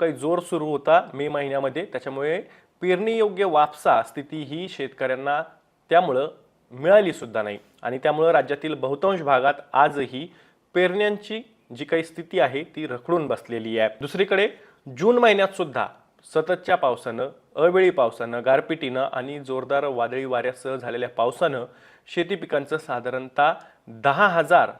काही जोर सुरू होता मे महिन्यामध्ये. त्याच्यामुळे पेरणीयोग्य वापसा स्थिती ही शेतकऱ्यांना त्यामुळं मिळाली सुद्धा नाही. आणि त्यामुळं राज्यातील बहुतांश भागात आजही पेरण्यांची जी काही स्थिती आहे ती रखडून बसलेली आहे. दुसरीकडे जून महिन्यात सुद्धा सततच्या पावसानं अवेळी पावसानं गारपिटीनं आणि जोरदार वादळी वाऱ्यासह झालेल्या पावसानं शेती पिकांचं साधारणतः दहा हजार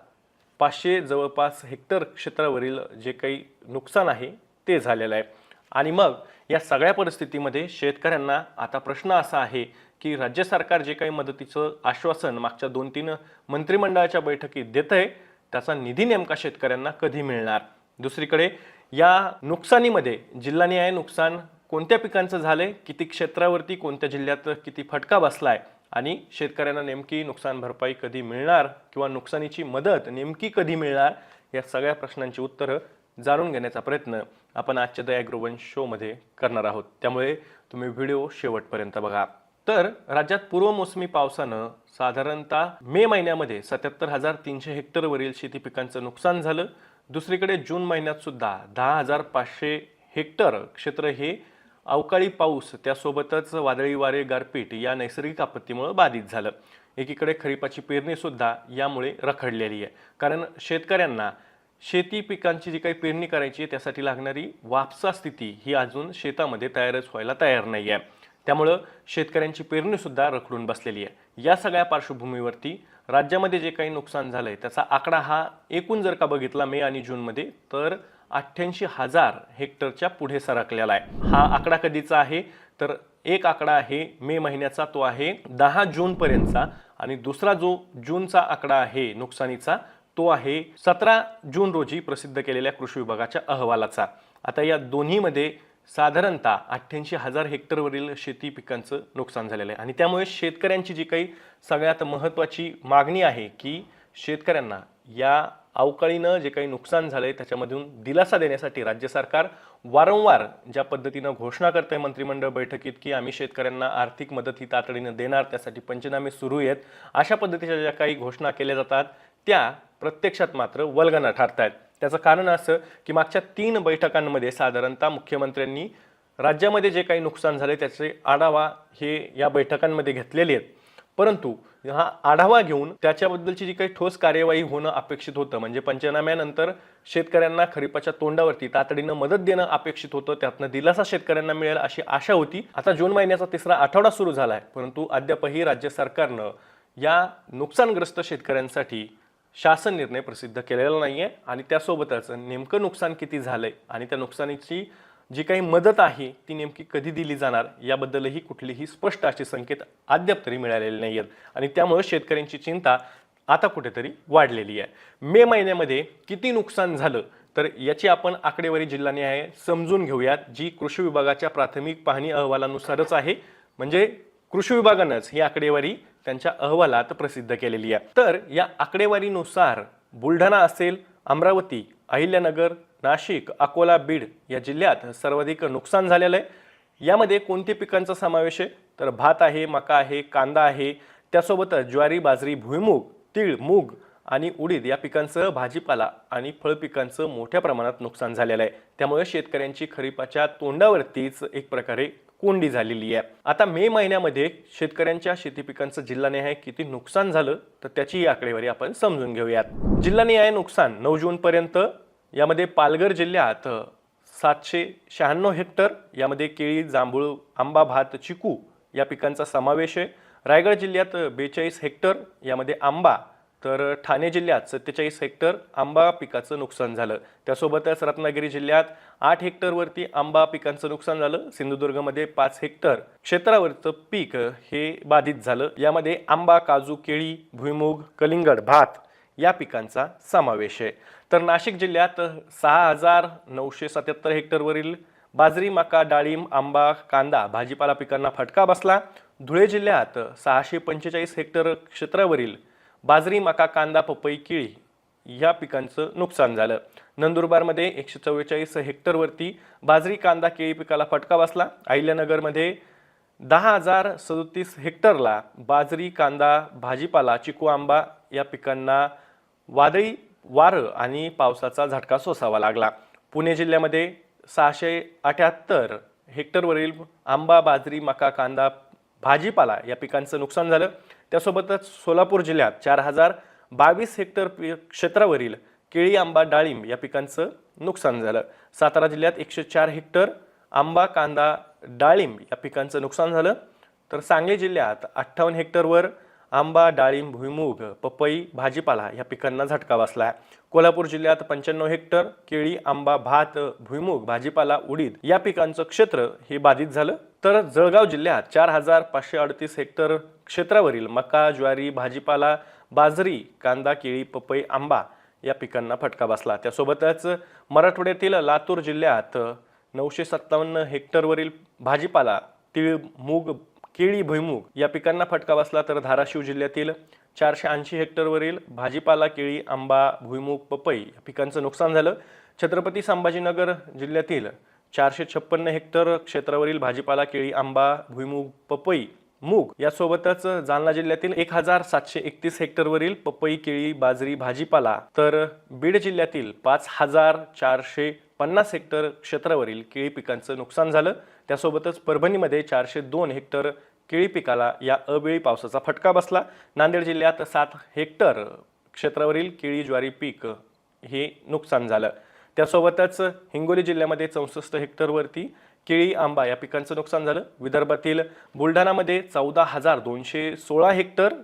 पाचशे जवळपास हेक्टर क्षेत्रावरील जे काही नुकसान आहे ते झालेलं आहे. आणि मग या सगळ्या परिस्थितीमध्ये शेतकऱ्यांना आता प्रश्न असा आहे की राज्य सरकार जे काही मदतीचं आश्वासन मागच्या दोन तीन मंत्रिमंडळाच्या बैठकीत देत आहे त्याचा निधी नेमका शेतकऱ्यांना कधी मिळणार? दुसरीकडे या नुकसानीमध्ये जिल्हानिहाय नुकसान कोणत्या पिकांचं झालंय? किती क्षेत्रावरती कोणत्या जिल्ह्यात किती फटका बसलाय? आणि शेतकऱ्यांना नेमकी नुकसान भरपाई कधी मिळणार? किंवा नुकसानीची मदत नेमकी कधी मिळणार? या सगळ्या प्रश्नांची उत्तरं जाणून घेण्याचा प्रयत्न आपण आजच्या द ॲग्रोवन शोमध्ये करणार आहोत. त्यामुळे तुम्ही व्हिडिओ शेवटपर्यंत बघा. तर राज्यात पूर्वमोसमी पावसानं साधारणतः मे महिन्यामध्ये सत्याहत्तर हजार तीनशे हेक्टरवरील शेती पिकांचं नुकसान झालं. दुसरीकडे जून महिन्यात सुद्धा दहा हजार पाचशे हेक्टर क्षेत्र हे अवकाळी पाऊस त्यासोबतच वादळी वारे गारपीट या नैसर्गिक आपत्तीमुळे बाधित झालं. एकीकडे खरीपाची पेरणीसुद्धा यामुळे रखडलेली आहे. कारण शेतकऱ्यांना शेती पिकांची जी काही पेरणी करायची आहे त्यासाठी लागणारी वापसा स्थिती ही अजून शेतामध्ये तयारच व्हायला तयार नाही आहे. त्यामुळं शेतकऱ्यांची पेरणीसुद्धा रखडून बसलेली आहे. या सगळ्या पार्श्वभूमीवरती राज्यामध्ये जे काही नुकसान झालं आहे त्याचा आकडा हा एकूण जर का बघितला मे आणि जूनमध्ये तर अठ्ठ्याऐंशी हजार हेक्टरच्या पुढे सरकलेला आहे. हा आकडा कधीचा आहे? तर एक आकडा आहे मे महिन्याचा तो आहे दहा जूनपर्यंतचा आणि दुसरा जो जूनचा आकडा आहे नुकसानीचा तो आहे सतरा जून रोजी प्रसिद्ध केलेल्या कृषी विभागाच्या अहवालाचा. आता या दोन्हीमध्ये साधारणतः अठ्ठ्याऐंशी हजार हेक्टरवरील शेती पिकांचं नुकसान झालेलं आहे. आणि त्यामुळे शेतकऱ्यांची जी काही सगळ्यात महत्त्वाची मागणी आहे की शेतकऱ्यांना या अवकाळीनं जे काही नुकसान झालं आहे त्याच्यामधून दिलासा देण्यासाठी राज्य सरकार वारंवार ज्या पद्धतीनं घोषणा करत आहे मंत्रिमंडळ बैठकीत की आम्ही शेतकऱ्यांना आर्थिक मदत ही तातडीनं देणार त्यासाठी पंचनामे सुरू आहेत अशा पद्धतीच्या ज्या काही घोषणा केल्या जातात त्या प्रत्यक्षात मात्र वल्गना ठरतायत. आहेत त्याचं कारण असं की मागच्या तीन बैठकांमध्ये साधारणतः मुख्यमंत्र्यांनी राज्यामध्ये जे काही नुकसान झाले त्याचे आढावा हे या बैठकांमध्ये घेतलेले आहेत. परंतु हा आढावा घेऊन त्याच्याबद्दलची जी काही ठोस कार्यवाही होणं अपेक्षित होतं म्हणजे पंचनाम्यानंतर शेतकऱ्यांना खरीपाच्या तोंडावरती तातडीनं मदत देणं अपेक्षित होतं त्यातनं दिलासा शेतकऱ्यांना मिळेल अशी आशा होती. आता जून महिन्याचा तिसरा आठवडा सुरू झाला आहे परंतु अद्यापही राज्य सरकारनं या नुकसानग्रस्त शेतकऱ्यांसाठी शासन निर्णय प्रसिद्ध केलेला नाही आहे आणि त्यासोबतच नेमकं नुकसान किती झालं आहे आणि त्या नुकसानीची जी काही मदत आहे ती नेमकी कधी दिली जाणार याबद्दलही कुठलीही स्पष्ट असे संकेत अद्याप तरी मिळालेले नाही आहेत आणि त्यामुळे शेतकऱ्यांची चिंता आता कुठेतरी वाढलेली आहे. मे महिन्यामध्ये किती नुकसान झालं तर याची आपण आकडेवारी जिल्हानिहाय समजून घेऊयात जी कृषी विभागाच्या प्राथमिक पाहणी अहवालानुसारच आहे. म्हणजे कृषी विभागानंच ही आकडेवारी त्यांच्या अहवालात प्रसिद्ध केलेली आहे. तर या आकडेवारीनुसार बुलढाणा असेल अमरावती अहिल्यानगर नाशिक अकोला बीड या जिल्ह्यात सर्वाधिक नुकसान झालेलं आहे. यामध्ये कोणत्या पिकांचा समावेश आहे? तर भात आहे मका आहे कांदा आहे. त्यासोबतच ज्वारी बाजरी भुईमूग तीळ मूग आणि उडीद या पिकांसह भाजीपाला आणि फळ पिकांचं मोठ्या प्रमाणात नुकसान झालेलं आहे. त्यामुळे शेतकऱ्यांची खरीपाच्या तोंडावरतीच एक प्रकारे कोंडी झालेली आहे. आता मे महिन्यामध्ये शेतकऱ्यांच्या शेती पिकांचं जिल्हानिहाय किती नुकसान झालं तर त्याची आकडेवारी आपण समजून घेऊयात. जिल्हानिहाय नुकसान नऊ जूनपर्यंत यामध्ये पालघर जिल्ह्यात सातशे शहाण्णव हेक्टर यामध्ये केळी जांभूळ आंबा भात चिकू या पिकांचा समावेश आहे. रायगड जिल्ह्यात बेचाळीस हेक्टर यामध्ये आंबा तर ठाणे जिल्ह्यात सत्तेचाळीस हेक्टर आंबा पिकाचं नुकसान झालं. त्यासोबतच रत्नागिरी जिल्ह्यात आठ हेक्टरवरती आंबा पिकांचं नुकसान झालं. सिंधुदुर्गमध्ये पाच हेक्टर क्षेत्रावरचं पीक हे बाधित झालं. यामध्ये आंबा काजू केळी भुईमूग कलिंगड भात या पिकांचा समावेश आहे. तर नाशिक जिल्ह्यात सहा हजार नऊशे सत्याहत्तर हेक्टरवरील बाजरी मका डाळिंब आंबा कांदा भाजीपाला पिकांना फटका बसला. धुळे जिल्ह्यात सहाशे पंचेचाळीस हेक्टर क्षेत्रावरील बाजरी मका कांदा पपई केळी या पिकांचं नुकसान झालं. नंदुरबारमध्ये एकशे चव्वेचाळीस हेक्टरवरती बाजरी कांदा केळी पिकाला फटका बसला. अहिल्यानगरमध्ये दहा हजार सदोतीस हेक्टरला बाजरी कांदा भाजीपाला चिकू आंबा या पिकांना वादळी वारं आणि पावसाचा झटका सोसावा लागला. पुणे जिल्ह्यामध्ये सहाशे अठ्याहत्तर हेक्टरवरील आंबा बाजरी मका कांदा भाजीपाला या पिकांचं नुकसान झालं. त्यासोबतच सोलापूर जिल्ह्यात चार हजार बावीस हेक्टर क्षेत्रावरील केळी आंबा डाळिंब या पिकांचं नुकसान झालं. सातारा जिल्ह्यात एकशे चार हेक्टर आंबा कांदा डाळिंब या पिकांचं नुकसान झालं. तर सांगली जिल्ह्यात अठ्ठावन्न हेक्टरवर आंबा डाळिंब भुईमुग पपई भाजीपाला या पिकांना झटका बसला आहे कोल्हापूर जिल्ह्यात पंच्याण्णव हेक्टर केळी आंबा भात भुईमुग भाजीपाला उडीद या पिकांचं क्षेत्र हे बाधित झालं. तर जळगाव जिल्ह्यात चार हजार पाचशे अडतीस हेक्टर क्षेत्रावरील मका ज्वारी भाजीपाला बाजरी कांदा केळी पपई आंबा या पिकांना फटका बसला. त्यासोबतच मराठवाड्यातील लातूर जिल्ह्यात नऊशे सत्तावन्न हेक्टरवरील भाजीपाला तीळ मूग केळी भुईमूग या पिकांना फटका बसला तर धाराशिव जिल्ह्यातील चारशे ऐंशी हेक्टरवरील भाजीपाला केळी आंबा भुईमूग पपई या पिकांचं नुकसान झालं. छत्रपती संभाजीनगर जिल्ह्यातील चारशे छप्पन्न हेक्टर क्षेत्रावरील भाजीपाला केळी आंबा भुईमूग पपई मूग यासोबतच जालना जिल्ह्यातील एक हजार सातशे एकतीस हेक्टरवरील पपई केळी बाजरी भाजीपाला तर बीड जिल्ह्यातील पाच हजार चारशे पन्नास हेक्टर क्षेत्रावरील केळी पिकांचं नुकसान झालं. त्यासोबतच परभणीमध्ये चारशे दोन हेक्टर केळी पिकाला या अवेळी पावसाचा फटका बसला. नांदेड जिल्ह्यात सात हेक्टर क्षेत्रावरील केळी ज्वारी पीक हे नुकसान झालं. त्यासोबतच हिंगोली जिल्ह्यामध्ये चौसष्ट हेक्टरवरती केळी आंबा या पिकांचं नुकसान झालं. विदर्भातील बुलढाणामध्ये चौदा हजार दोनशे सोळा हेक्टर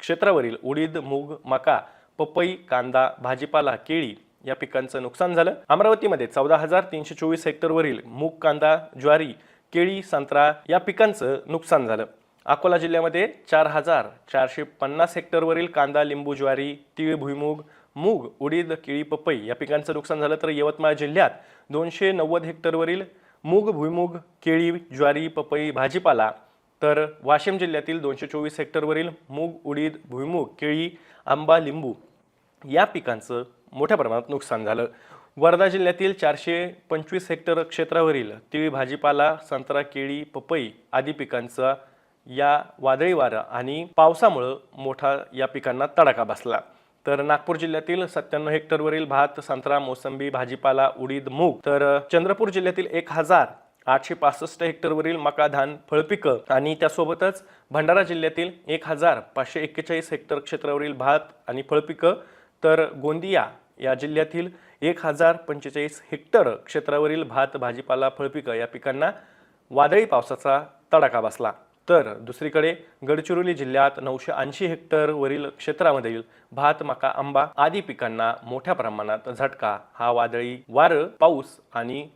क्षेत्रावरील उडीद मूग मका पपई कांदा भाजीपाला केळी या पिकांचं नुकसान झालं. अमरावतीमध्ये चौदा हजार तीनशे चोवीस हेक्टरवरील मूग कांदा ज्वारी केळी संत्रा या पिकांचं नुकसान झालं. अकोला जिल्ह्यामध्ये चार हजार चारशे पन्नास हेक्टरवरील कांदा लिंबू ज्वारी तीळ भुईमूग मूग उडीद केळी पपई या पिकांचं नुकसान झालं तर यवतमाळ जिल्ह्यात दोनशे नव्वद हेक्टरवरील मूग भुईमूग केळी ज्वारी पपई भाजीपाला तर वाशिम जिल्ह्यातील दोनशे चोवीस हेक्टरवरील मूग उडीद भुईमूग केळी आंबा लिंबू या पिकांचं मोठ्या प्रमाणात नुकसान झालं. वर्धा जिल्ह्यातील चारशे पंचवीस हेक्टर क्षेत्रावरील तिळी भाजीपाला संत्रा केळी पपई आदी पिकांचा या वादळी वारा आणि पावसामुळं मोठा या पिकांना तडाखा बसला. तर नागपूर जिल्ह्यातील सत्त्याण्णव हेक्टरवरील भात संत्रा मोसंबी भाजीपाला उडीद मूग तर चंद्रपूर जिल्ह्यातील एक हजार आठशे पासष्ट हेक्टरवरील मका धान फळपिकं आणि त्यासोबतच भंडारा जिल्ह्यातील एक हजार पाचशे एक्केचाळीस हेक्टर क्षेत्रावरील भात आणि फळपिकं तर गोंदिया या जिल्ह्यातील एक हजार पंचेचाळीस हेक्टर क्षेत्रावरील भात भाजीपाला फळपिकं या पिकांना वादळी पावसाचा तडाखा बसला. तर दुसरीकडे गडचिरोली जिल्ह्यात नऊशे ऐंशी हेक्टरवरील क्षेत्रामधील भात मका आंबा आदी पिकांना मोठ्या प्रमाणात झटका. हा वादळी वारं पाऊस आणि